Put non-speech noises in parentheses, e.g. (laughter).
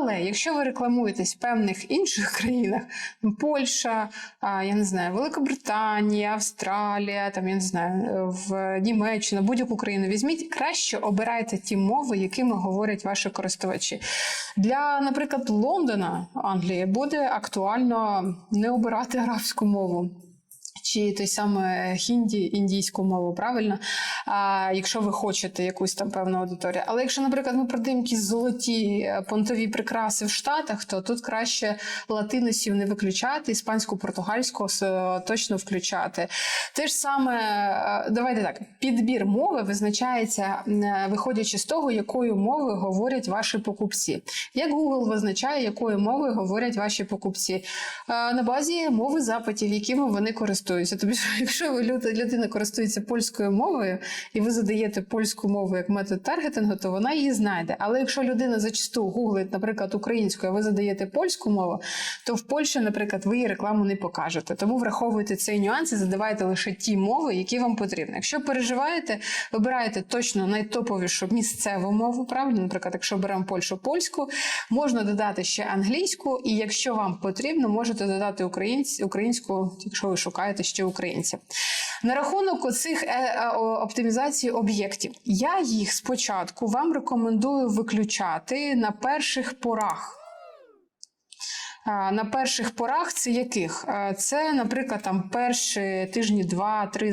Але якщо ви рекламуєтесь в певних інших (laughs) країнах, Польща, я не знаю, Великобританія, Австралія, там я не знаю, в Німеччина, будь-яку країну візьміть, краще обирайте ті мови, якими говорять ваші користувачі. Для, наприклад, Лондона, Англії, буде актуально не обирати арабську мову. Чи той саме хінді, індійську мову, правильно? А, якщо ви хочете якусь там певну аудиторію. Але якщо, наприклад, ми продаємо якісь золоті е, понтові прикраси в Штатах, то тут краще латиносів не виключати, іспанську, португальську точно включати. Те ж саме, е, давайте так, підбір мови визначається, е, виходячи з того, якою мовою говорять ваші покупці. Як Google визначає, якою мовою говорять ваші покупці? Е, На базі мови запитів, якими вони користуються. Тобто, (laughs) якщо ви люд- людина користується польською мовою, і ви задаєте польську мову як метод таргетингу, то вона її знайде. Але якщо людина зачасту гуглить, наприклад, українською, а ви задаєте польську мову, то в Польщі, наприклад, ви її рекламу не покажете. Тому враховуйте цей нюанс і задавайте лише ті мови, які вам потрібні. Якщо переживаєте, вибирайте точно найтоповішу місцеву мову. Правильно, наприклад, якщо беремо Польщу польську, можна додати ще англійську, і якщо вам потрібно, можете додати українсь- українську, якщо ви шукаєте ще українців. На рахунок оцих е, е, оптимізації об'єктів, я їх спочатку вам рекомендую виключати на перших порах. На перших порах це яких? Це, наприклад, там перші тижні, два-три